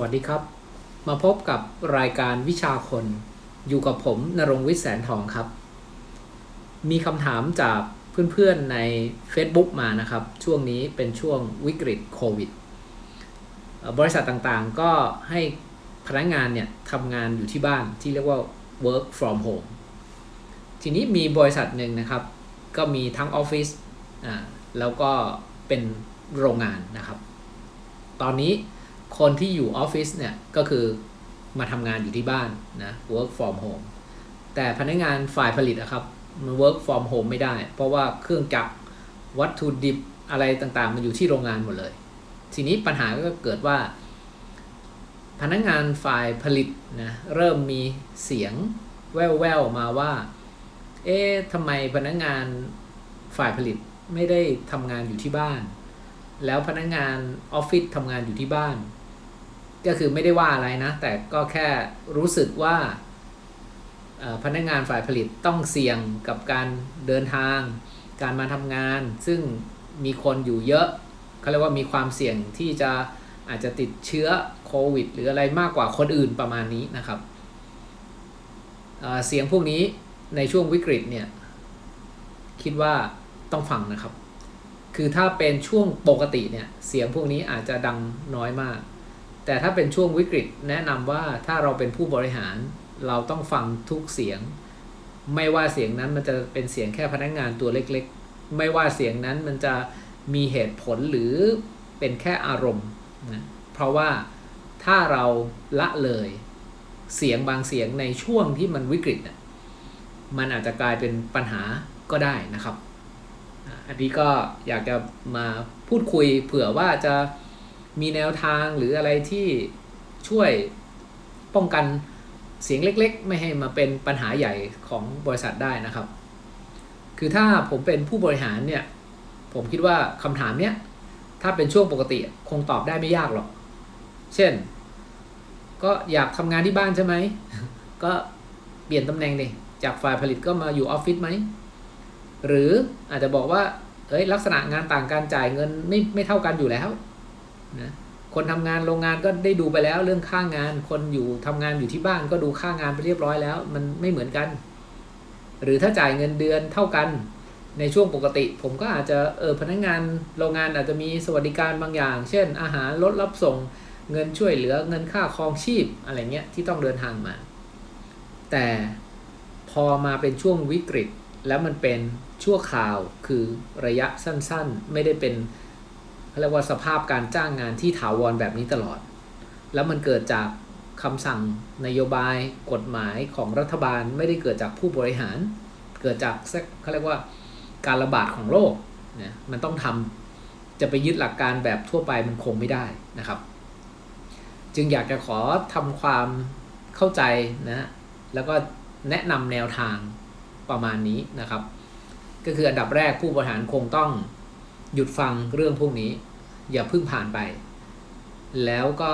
วัสดีครับ มาพบกับรายการวิชาคน อยู่กับผมนรงวิทย์แสนทองครับ มีคำถามจากเพื่อนๆใน Facebook มานะครับ ช่วงนี้เป็นช่วงวิกฤตโควิด บริษัทต่างๆก็ให้พนักงานเนี่ยทำงานอยู่ที่บ้านที่เรียกว่า work from home ทีนี้มีบริษัทหนึ่งนะครับ ก็มีทั้งออฟฟิศแล้วก็เป็นโรงงานนะครับ ตอนนี้ คนที่อยู่ออฟฟิศเนี่ยก็คือมาทำงานอยู่ที่บ้านนะ work from home แต่พนักงานฝ่ายผลิตอะครับมัน work from home ไม่ได้ เพราะว่าเครื่องจักรวัตถุดิบอะไรต่างๆ มันอยู่ที่โรงงานหมดเลย ทีนี้ปัญหาก็เกิดว่า พนักงานฝ่ายผลิตนะเริ่มมีเสียงแว่วๆมาว่า เอ๊ะทำไมพนักงานฝ่ายผลิตไม่ได้ทำงานอยู่ที่บ้าน แล้วพนักงานออฟฟิศทำงานอยู่ที่บ้าน ก็คือไม่ได้ว่าอะไรนะ แต่ก็แค่รู้สึกว่าพนักงานฝ่ายผลิตต้องเสี่ยงกับการเดินทาง การมาทำงาน ซึ่งมีคนอยู่เยอะเขาเรียกว่ามีความเสี่ยงที่จะอาจจะติดเชื้อโควิด หรืออะไรมากกว่าคนอื่นประมาณนี้นะครับเเสียงพวกนี้ในช่วงวิกฤตเนี่ย คิดว่าต้องฟังนะครับ คือถ้าเป็นช่วงปกติเนี่ย เสียงพวกนี้อาจจะดังน้อยมาก แต่ถ้าเป็นช่วงวิกฤตแนะนำว่าถ้าเราเป็นผู้บริหาร เราต้องฟังทุกเสียง ไม่ว่าเสียงนั้นมันจะเป็นเสียงแค่พนักงานตัวเล็กๆ ไม่ว่าเสียงนั้นมันจะมีเหตุผลหรือเป็นแค่อารมณ์นะเพราะว่าถ้าเราละเลยเสียงบางเสียงในช่วงที่มันวิกฤต มันอาจจะกลายเป็นปัญหาก็ได้นะครับ อันนี้ก็อยากจะมาพูดคุยเผื่อว่าจะ มีแนวทางหรืออะไรที่ช่วยป้องกันเสียงเล็กๆ ไม่ให้มาเป็นปัญหาใหญ่ของบริษัทได้นะครับ คือถ้าผมเป็นผู้บริหารเนี่ย ผมคิดว่าคำถามเนี้ย ถ้าเป็นช่วงปกติคงตอบได้ไม่ยากหรอก เช่น ก็อยากทำงานที่บ้านใช่ไหม ก็เปลี่ยนตำแหน่งดิจากฝ่ายผลิตก็มาอยู่ออฟฟิศไหม หรืออาจจะบอกว่าเอ้ยลักษณะงานต่างการจ่ายเงินไม่ไม่เท่ากันอยู่แล้ว นะคนทำงานโรงงานก็ได้ดูไปแล้วเรื่องค่างาน คนอยู่ทำงานอยู่ที่บ้านก็ดูค่างานไปเรียบร้อยแล้ว มันไม่เหมือนกัน หรือถ้าจ่ายเงินเดือนเท่ากันในช่วงปกติ ผมก็อาจจะเออพนักงานโรงงานอาจจะมีสวัสดิการบางอย่าง เช่น อาหารรถรับส่งเงินช่วยเหลือเงินค่าครองชีพอะไรเงี้ยที่ต้องเดินทางมา แต่พอมาเป็นช่วงวิกฤตแล้วมันเป็นชั่วคราวคือระยะสั้นๆ ไม่ได้เป็น เขาเรียกว่าสภาพการจ้างงานที่ถาวรแบบนี้ตลอด แล้วมันเกิดจากคำสั่งนโยบายกฎหมายของรัฐบาลไม่ได้เกิดจากผู้บริหาร เกิดจากเขาเรียกว่าการระบาดของโรคเนี่ยมันต้องทำจะไปยึดหลักการแบบทั่วไปมันคงไม่ได้นะครับ จึงอยากจะขอทำความเข้าใจนะแล้วก็แนะนำแนวทางประมาณนี้นะครับ ก็คืออันดับแรกผู้บริหารคงต้อง หยุดฟังเรื่องพวกนี้ อย่าเพิ่งผ่านไป แล้วก็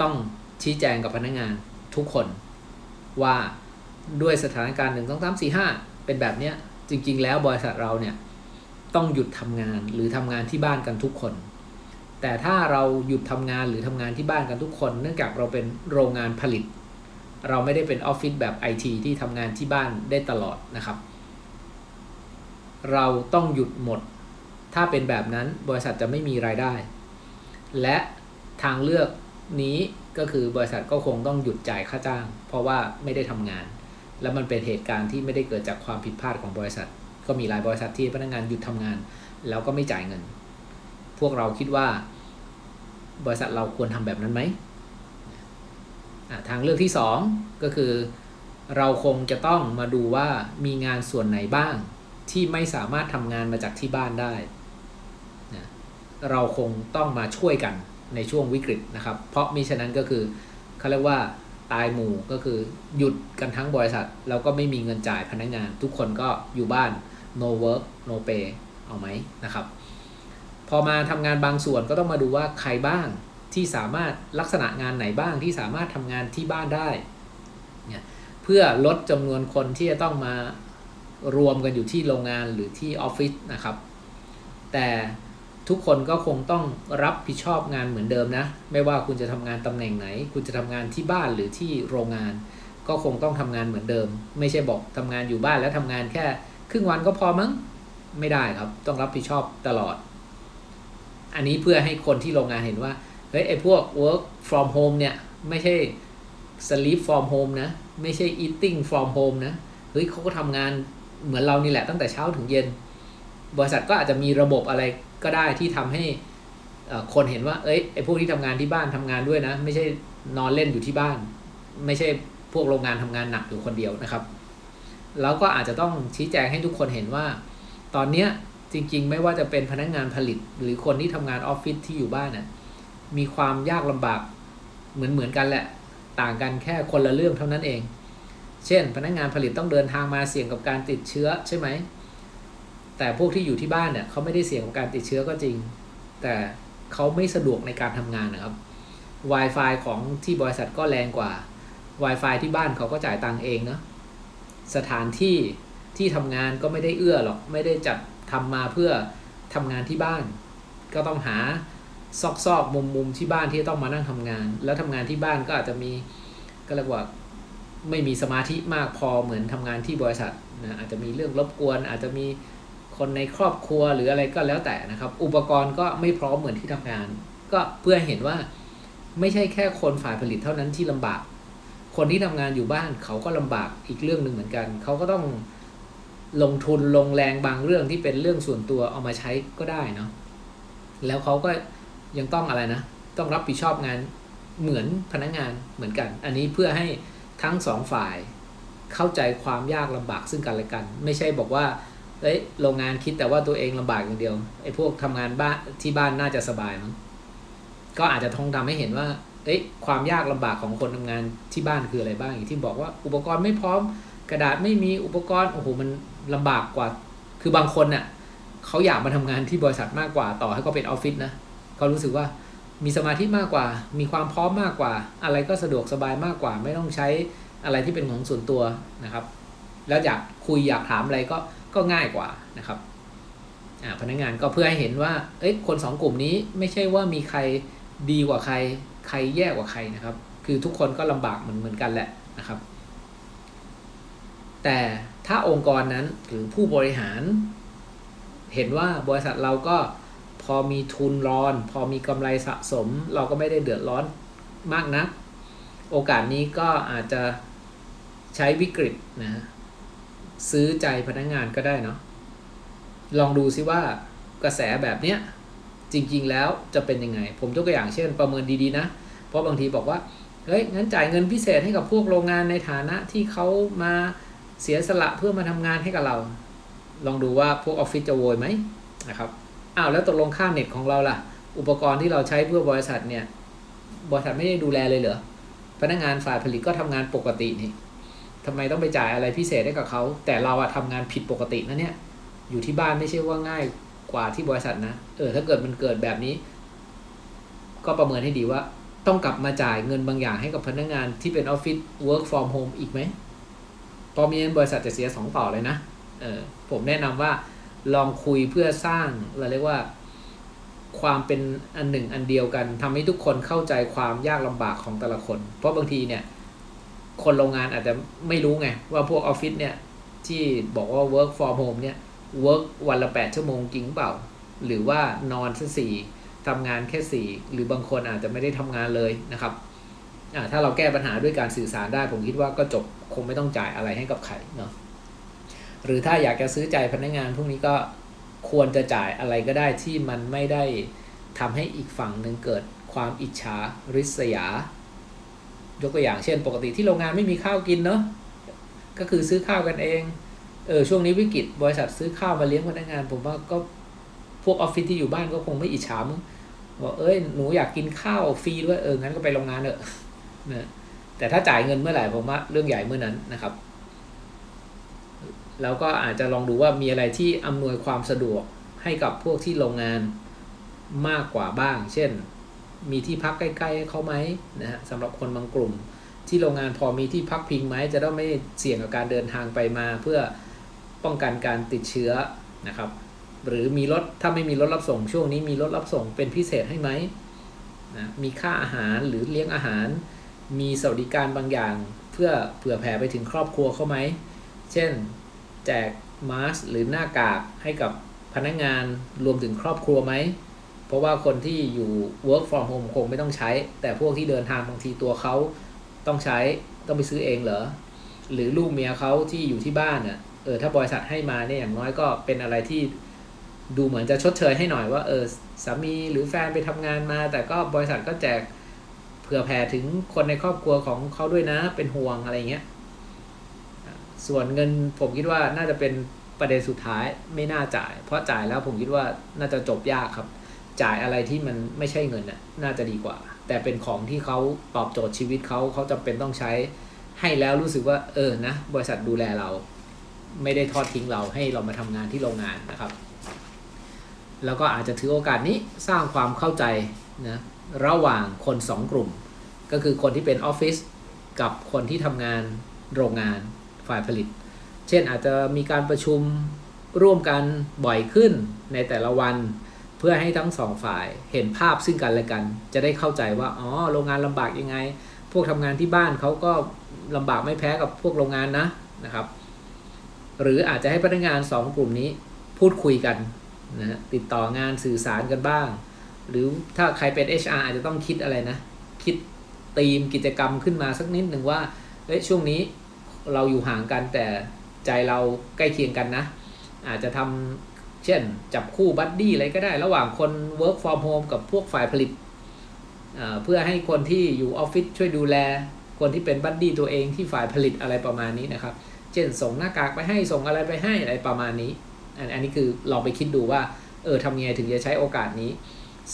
ต้องชี้แจงกับพนักงานทุกคน ว่าด้วยสถานการณ์หนึ่งสองสามสี่ห้าเป็นแบบเนี้ยจริง ๆ แล้วบริษัทเราเนี่ยต้องหยุดทำงานหรือทำงานที่บ้านกันทุกคน แต่ถ้าเราหยุดทำงานหรือทำงานที่บ้านกันทุกคน เนื่องจากเราเป็นโรงงานผลิต เราไม่ได้เป็นออฟฟิศแบบไอทีที่ทำงานที่บ้านได้ตลอดนะครับ เราต้องหยุดหมด ถ้าเป็นแบบนั้นบริษัทจะไม่มีรายได้ และทางเลือกนี้ก็คือบริษัทก็คงต้องหยุดจ่ายค่าจ้าง เพราะว่าไม่ได้ทำงาน แล้วมันเป็นเหตุการณ์ที่ไม่ได้เกิดจากความผิดพลาดของบริษัท ก็มีหลายบริษัทที่พนักงานหยุดทำงาน แล้วก็ไม่จ่ายเงิน พวกเราคิดว่า บริษัทเราควรทำแบบนั้นไหมทางเลือกที่สองก็คือ เราคงจะต้องมาดูว่ามีงานส่วนไหนบ้างที่ไม่สามารถทำงานมาจากที่บ้านได้ เราคงต้องมาช่วยกันในช่วงวิกฤตนะครับ เพราะมิฉะนั้นก็คือเขาเรียกว่าตายหมู่ก็คือหยุดกันทั้งบริษัท แล้วก็ไม่มีเงินจ่ายพนักงาน ทุกคนก็อยู่บ้าน no work no pay เอาไหมนะครับ พอมาทำงานบางส่วนก็ต้องมาดูว่าใครบ้างที่สามารถลักษณะงานไหนบ้างที่สามารถทำงานที่บ้านได้เนี่ยเพื่อลดจำนวนคนที่จะต้องมารวมกันอยู่ที่โรงงานหรือที่ออฟฟิศนะครับ แต่ ทุกคนก็คงต้องรับผิดชอบงานเหมือนเดิมนะ ไม่ว่าคุณจะทำงานตำแหน่งไหน คุณจะทำงานที่บ้านหรือที่โรงงาน ก็คงต้องทำงานเหมือนเดิม ไม่ใช่บอกทำงานอยู่บ้านแล้วทำงานแค่ครึ่งวันก็พอมั้งไม่ได้ครับ ต้องรับผิดชอบตลอด อันนี้เพื่อให้คนที่โรงงานเห็นว่าเฮ้ยไอ้พวก work from home เนี่ย ไม่ใช่ sleep from home นะ ไม่ใช่ eating from home นะเฮ้ยเขาก็ทำงานเหมือนเรานี่แหละตั้งแต่เช้าถึงเย็น บริษัทก็อาจจะมีระบบอะไรก็ได้ที่ทำให้คนเห็นว่า เอ้ยไอ้พวกที่ทำงานที่บ้านทำงานด้วยนะ ไม่ใช่นอนเล่นอยู่ที่บ้าน ไม่ใช่พวกโรงงานทำงานหนักอยู่คนเดียวนะครับ แล้วก็อาจจะต้องชี้แจงให้ทุกคนเห็นว่า ตอนเนี้ยจริง ๆ ไม่ว่าจะเป็นพนักงานผลิต หรือคนที่ทำงานออฟฟิศที่อยู่บ้านน่ะมีความยากลำบากเหมือนเหมือนกันแหละ ต่างกันแค่คนละเรื่องเท่านั้นเอง เช่น พนักงานผลิตต้องเดินทางมาเสี่ยงกับการติดเชื้อใช่ไหม แต่พวกที่อยู่ที่บ้านเนี่ยเขาไม่ได้เสี่ยงกับการติดเชื้อก็จริง แต่เขาไม่สะดวกในการทำงานนะครับ Wi-Fi ของที่บริษัทก็แรงกว่า Wi-Fi ที่บ้านเขาก็จ่ายตังเองเนาะสถานที่ที่ทำงานก็ไม่ได้เอื้อหรอก ไม่ได้จัดทำมาเพื่อทำงานที่บ้าน ก็ต้องหาซอกซอกมุมมุมๆที่บ้านที่ต้องมานั่งทำงาน แล้วทำงานที่บ้านก็อาจจะมีก็เรียกว่าไม่มีสมาธิมากพอเหมือนทำงานที่บริษัทนะอาจจะมีเรื่องรบกวน อาจจะมี คนในครอบครัวหรืออะไรก็แล้วแต่นะครับ อุปกรณ์ก็ไม่พร้อมเหมือนที่ทำงาน ก็เพื่อเห็นว่าไม่ใช่แค่คนฝ่ายผลิตเท่านั้นที่ลำบาก คนที่ทำงานอยู่บ้านเขาก็ลำบากอีกเรื่องหนึ่งเหมือนกัน เขาก็ต้องลงทุนลงแรงบางเรื่องที่เป็นเรื่องส่วนตัวเอามาใช้ก็ได้เนาะแล้วเขาก็ยังต้องอะไรนะ ต้องรับผิดชอบงานเหมือนพนักงานเหมือนกัน อันนี้เพื่อให้ทั้งสองฝ่ายเข้าใจความยากลำบากซึ่งกันและกัน ไม่ใช่บอกว่า เอ้ยโรงงานคิดแต่ว่าตัวเองลำบากอย่างเดียวไอ้พวกทำงานบ้านที่บ้านน่าจะสบายมั้งก็อาจจะทองทำให้เห็นว่า เอ้ยความยากลำบากของคนทำงานที่บ้านคืออะไรบ้างอย่างที่บอกว่าอุปกรณ์ไม่พร้อม กระดาษไม่มีอุปกรณ์โอ้โหมันลำบากกว่า คือบางคนน่ะเขาอยากมาทำงานที่บริษัทมากกว่าต่อให้เขาเป็นออฟฟิศนะเขารู้สึกว่ามีสมาธิมากกว่า มีความพร้อมมากกว่า อะไรก็สะดวกสบายมากกว่า ไม่ต้องใช้อะไรที่เป็นของส่วนตัวนะครับ แล้วอยากคุยอยากถามอะไรก็ ก็ง่ายกว่านะครับพนักงานก็เพื่อให้เห็นว่าเอ้ยคนสองกลุ่มนี้ไม่ใช่ว่ามีใครดีกว่าใคร ใครแย่กว่าใครนะครับ คือทุกคนก็ลำบากเหมือนเหมือนกันแหละนะครับ แต่ถ้าองค์กรนั้นหรือผู้บริหาร เห็นว่าบริษัทเราก็พอมีทุนรอน พอมีกำไรสะสม เราก็ไม่ได้เดือดร้อนมากนะัก โอกาสนี้ก็อาจจะใช้วิกฤตนะ ซื้อใจพนักงงานก็ได้เนาะลองดูซิว่ากระแสแบบเนี้ยจริง ๆ แล้วจะเป็นยังไง ผมยกตัวอย่างเช่น ประเมินดีๆนะ เพราะบางทีบอกว่าเฮ้ยงั้นจ่ายเงินพิเศษให้กับพวกโรงงานในฐานะที่เขามาเสียสละเพื่อมาทำงานให้กับเรา ลองดูว่าพวกออฟฟิศจะโวยไหมนะครับอ้าวแล้วตกลงค่าเน็ตของเราล่ะ อุปกรณ์ที่เราใช้เพื่อบริษัทเนี่ยบริษัทไม่ได้ดูแลเลยเหรอพนักงานฝ่ายผลิตก็ทำงานปกตินี่ ทำไมต้องไปจ่ายอะไรพิเศษให้กับเขา แต่เราอะทำงานผิดปกตินะเนี่ย อยู่ที่บ้านไม่ใช่ว่าง่ายกว่าที่บริษัทนะ เออ ถ้าเกิดมันเกิดแบบนี้ ก็ประเมินให้ดีว่า ต้องกลับมาจ่ายเงินบางอย่างให้กับพนักงานที่เป็นออฟฟิศ work from home อีกไหมพอมีเงินบริษัทจะเสียสองต่อเลยนะ เออ ผมแนะนำว่าลองคุยเพื่อสร้างเราเรียกว่าความเป็นอันหนึ่งอันเดียวกันทำให้ทุกคนเข้าใจความยากลำบากของแต่ละคน เพราะบางทีเนี่ย คนโรงงานอาจจะไม่รู้ไง ว่าพวกออฟฟิศเนี่ย ที่บอกว่า work from home เนี่ย work วันละแปดชั่วโมงจริงเปล่า หรือว่านอนแค่สี่ทำงานแค่สี่หรือบางคนอาจจะไม่ได้ทำงานเลยนะครับถ้าเราแก้ปัญหาด้วยการสื่อสารได้ ผมคิดว่าก็จบคงไม่ต้องจ่ายอะไรให้กับใครเนาะหรือถ้าอยากจะซื้อใจพนักงานพวกนี้ก็ควรจะจ่ายอะไรก็ได้ที่มันไม่ได้ทำให้อีกฝั่งหนึ่งเกิดความอิจฉาริษยา ยกตัวอย่างเช่น ปกติที่โรงงานไม่มีข้าวกินเนาะก็คือซื้อข้าวกันเองเออช่วงนี้วิกฤตบริษัทซื้อข้าวมาเลี้ยงพนักงาน ผมว่าก็พวกออฟฟิศที่อยู่บ้านก็คงไม่อิจฉามึงบอกเอ้ยหนูอยากกินข้าวฟรีด้วยเอองั้นก็ไปโรงงานเถอะนะแต่ถ้าจ่ายเงินเมื่อไหร่ผมว่าเรื่องใหญ่เมื่อนั้นนะครับแล้วก็อาจจะลองดูว่ามีอะไรที่อำนวยความสะดวกให้กับพวกที่โรงงานมากกว่าบ้าง เช่น มีที่พักใกล้ๆให้เขาไหมนะฮะสำหรับคนบางกลุ่ม ที่โรงงานพอมีที่พักพิงไหมจะได้ไม่เสี่ยงกับการเดินทางไปมา เพื่อป้องกันการติดเชื้อนะครับ หรือมีรถถ้าไม่มีรถรับส่งช่วงนี้มีรถรับส่งเป็นพิเศษให้ไหมนะมีค่าอาหารหรือเลี้ยงอาหาร มีสวัสดิการบางอย่าง เพื่อเผื่อแผ่ไปถึงครอบครัวเขาไหม เช่น แจกมาสก์หรือหน้ากากให้กับพนักงานรวมถึงครอบครัวไหม เพราะว่าคนที่อยู่ work from home คงไม่ต้องใช้ แต่พวกที่เดินทางบางทีตัวเขาต้องใช้ต้องไปซื้อเองเหรอ หรือลูกเมียเขาที่อยู่ที่บ้านอะเออถ้าบริษัทให้มาเนี่ยอย่างน้อยก็เป็นอะไรที่ดูเหมือนจะชดเชยให้หน่อยว่าเออสามีหรือแฟนไปทำงานมา แต่ก็บริษัทก็แจกเผื่อแผ่ถึงคนในครอบครัวของเขาด้วยนะเป็นห่วงอะไรเงี้ยส่วนเงินผมคิดว่าน่าจะเป็นประเด็นสุดท้ายไม่น่าจ่าย เพราะจ่ายแล้วผมคิดว่าน่าจะจบยากครับ จ่ายอะไรที่มันไม่ใช่เงินน่ะน่าจะดีกว่า แต่เป็นของที่เขาตอบโจทย์ชีวิตเขาเขาจำเป็นต้องใช้ให้แล้วรู้สึกว่าเออนะ บริษัทดูแลเรา ไม่ได้ทอดทิ้งเราให้เรามาทำงานที่โรงงานนะครับ แล้วก็อาจจะถือโอกาสนี้สร้างความเข้าใจนะระหว่างคนสองกลุ่ม ก็คือคนที่เป็นออฟฟิศกับคนที่ทำงานโรงงานฝ่ายผลิต เช่นอาจจะมีการประชุมร่วมกันบ่อยขึ้นในแต่ละวัน เพื่อให้ทั้งสองฝ่ายเห็นภาพซึ่งกันและกัน จะได้เข้าใจว่าอ๋อโรงงานลำบากยังไง พวกทำงานที่บ้านเขาก็ลำบากไม่แพ้กับพวกโรงงานนะนะครับ หรืออาจจะให้พนักงานสองกลุ่มนี้พูดคุยกันนะฮะติดต่องานสื่อสารกันบ้าง หรือถ้าใครเป็น HR อาจจะต้องคิดอะไรนะ คิดธีมกิจกรรมขึ้นมาสักนิดหนึ่งว่าเอ้ยช่วงนี้เราอยู่ห่างกันแต่ใจเราใกล้เคียงกันนะ อาจจะทำ เช่น จับคู่บัดดี้อะไรก็ได้ ระหว่างคน work from home กับพวกฝ่ายผลิต เพื่อให้คนที่อยู่ออฟฟิศช่วยดูแล คนที่เป็นบัดดี้ตัวเองที่ฝ่ายผลิตอะไรประมาณนี้นะครับ เช่นส่งหน้ากากไปให้ส่งอะไรไปให้อะไรประมาณนี้ อันอันนี้คือลองไปคิดดูว่า เออทำยังไงถึงจะใช้โอกาสนี้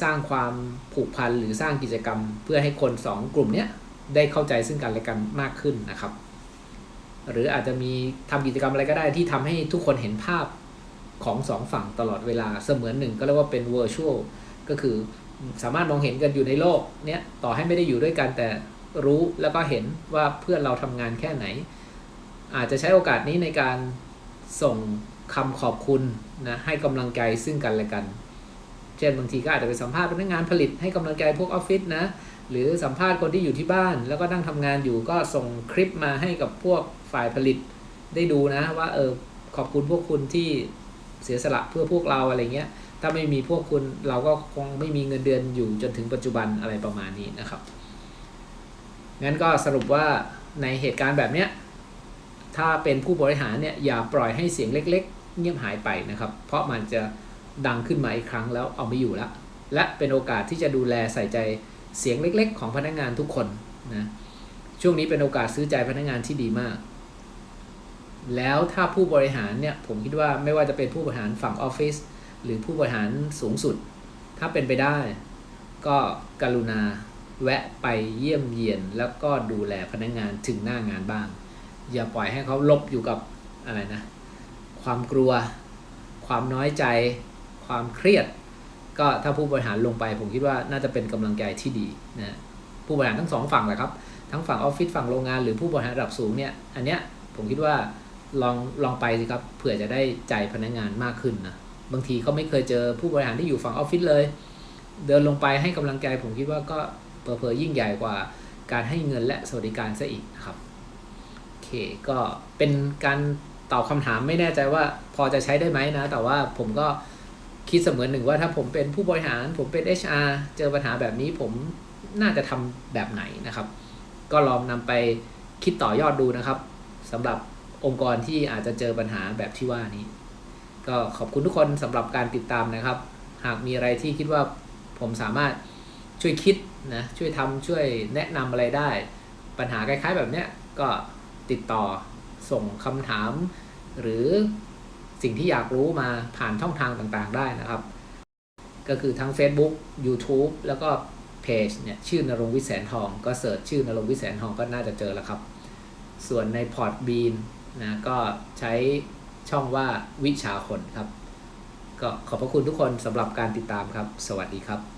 สร้างความผูกพันหรือสร้างกิจกรรม เพื่อให้คนสองกลุ่มเนี้ยได้เข้าใจซึ่งกันและกันมากขึ้นนะครับ หรืออาจจะมีทำกิจกรรมอะไรก็ได้ที่ทำให้ทุกคนเห็นภาพ ของสองฝั่งตลอดเวลาเสมือนหนึ่งก็เรียกว่าเป็น virtual ก็คือสามารถมองเห็นกันอยู่ในโลกเนี้ยต่อให้ไม่ได้อยู่ด้วยกันแต่รู้แล้วก็เห็นว่าเพื่อนเราทำงานแค่ไหน อาจจะใช้โอกาสนี้ในการส่งคำขอบคุณนะให้กำลังใจซึ่งกันและกัน เช่นบางทีก็อาจจะไปสัมภาษณ์พนักงานผลิตให้กำลังใจพวกออฟฟิศนะหรือสัมภาษณ์คนที่อยู่ที่บ้าน แล้วก็นั่งทำงานอยู่ก็ส่งคลิปมาให้กับพวกฝ่ายผลิตได้ดูนะว่าเออขอบคุณพวกคุณที่ เสียสละเพื่อพวกเราอะไรเงี้ย ถ้าไม่มีพวกคุณเราก็คงไม่มีเงินเดือนอยู่จนถึงปัจจุบันอะไรประมาณนี้นะครับ งั้นก็สรุปว่าในเหตุการณ์แบบเนี้ย ถ้าเป็นผู้บริหารเนี่ยอย่าปล่อยให้เสียงเล็ก ๆ เงียบหายไปนะครับ เพราะมันจะดังขึ้นมาอีกครั้งแล้วเอาไม่อยู่ล้วและเป็นโอกาสที่จะดูแลใส่ใจเสียงเล็ก ๆ ของพนักงานทุกคนนะ ช่วงนี้เป็นโอกาสซื้อใจพนักงานที่ดีมาก แล้วถ้าผู้บริหารเนี่ยผมคิดว่าไม่ว่าจะเป็นผู้บริหารฝั่งออฟฟิศหรือผู้บริหารสูงสุด ถ้าเป็นไปได้ ก็กรุณาแวะไปเยี่ยมเยียน แล้วก็ดูแลพนักงานถึงหน้างานบ้าง อย่าปล่อยให้เขาลบอยู่กับอะไรนะ ความกลัว ความน้อยใจ ความเครียด ก็ถ้าผู้บริหารลงไป ผมคิดว่าน่าจะเป็นกำลังใจที่ดีนะผู้บริหารทั้งสองฝั่งแหละครับ ทั้งฝั่งออฟฟิศฝั่งโรงงานหรือผู้บริหารระดับสูงเนี่ยอันเนี้ยผมคิดว่า ลองลองไปสิครับเผื่อจะได้ใจพนักงานมากขึ้นนะบางทีเขาไม่เคยเจอผู้บริหารที่อยู่ฝั่งออฟฟิศเลย เดินลงไปให้กำลังใจผมคิดว่าก็เผลอยิ่งใหญ่กว่าการให้เงินและสวัสดิการซะอีกนะครับโอเคก็เป็นการตอบคำถามไม่แน่ใจว่าพอจะใช้ได้ไหมนะ แต่ว่าผมก็คิดเสมือนหนึ่งว่าถ้าผมเป็นผู้บริหาร ผมเป็น HR เจอปัญหาแบบนี้ผมน่าจะทำแบบไหนนะครับ ก็ลองนำไปคิดต่อยอดดูนะครับสำหรับ องค์กรที่อาจจะเจอปัญหาแบบที่ว่านี้ ก็ขอบคุณทุกคนสำหรับการติดตามนะครับ หากมีอะไรที่คิดว่าผมสามารถช่วยคิดนะช่วยทำช่วยแนะนำอะไรได้ ปัญหาคล้ายๆ แบบเนี้ยก็ติดต่อส่งคำถาม หรือสิ่งที่อยากรู้มาผ่านช่องทางต่างๆได้นะครับ ก็คือทั้ง Facebook YouTube แล้วก็เพจเนี่ยชื่อนรงค์วิแสนทอง ก็เสิร์ชชื่อนรงค์วิแสนทองก็น่าจะเจอแล้วครับ ส่วนในพอร์ตบีน นะก็ใช้ช่องว่าวิชาคนครับ ก็ขอบพระคุณทุกคนสำหรับการติดตามครับ สวัสดีครับ